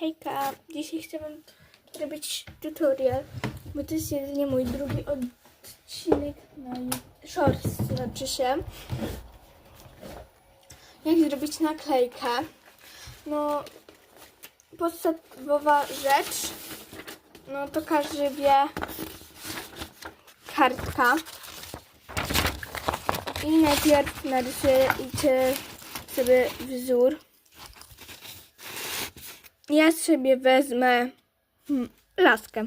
Hejka, dzisiaj chcę wam zrobić tutorial, bo to jest jedynie mój drugi odcinek na Shorts, znaczy się. Jak zrobić naklejkę? No, podstawowa rzecz, no to każdy wie, kartka. I najpierw narysujecie sobie wzór. Ja sobie wezmę hmm, laskę.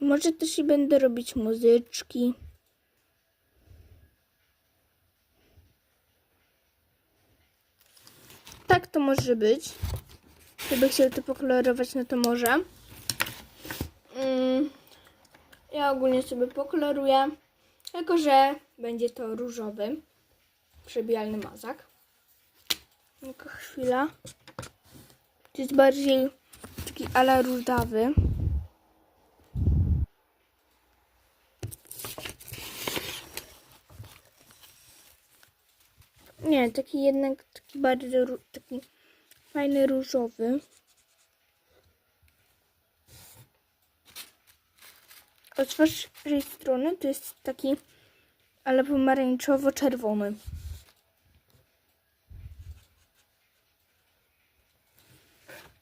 Może też i będę robić muzyczki. Tak to może być. Gdyby chciał to pokolorować, no to może. Mm, ja ogólnie sobie pokoloruję, jako że będzie to różowy, przebijalny mazak. Tylko chwila. To jest bardziej taki ala różowy. Nie, taki jednak taki bardzo taki fajny różowy. Od waszej strony to jest taki ale pomarańczowo-czerwony.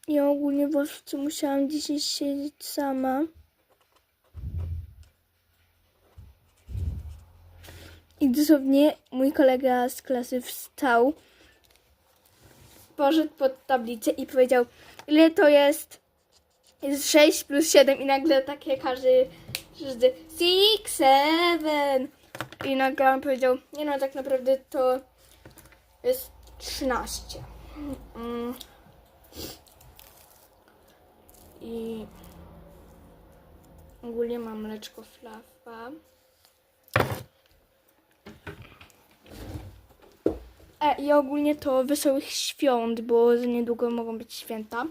Ja ogólnie w Polsce musiałam dzisiaj siedzieć sama. I dosłownie mój kolega z klasy wstał, poszedł pod tablicę i powiedział, ile to jest? Jest 6 plus 7 i nagle takie każdy, każdy 6, 7 i nagle on powiedział, nie no, tak naprawdę to jest 13. Mm. I ogólnie mam mleczko flafa. E, I ogólnie to wesołych świąt, bo za niedługo mogą być święta.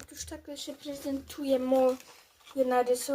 Otóż tak się prezentuje moje Finalizou.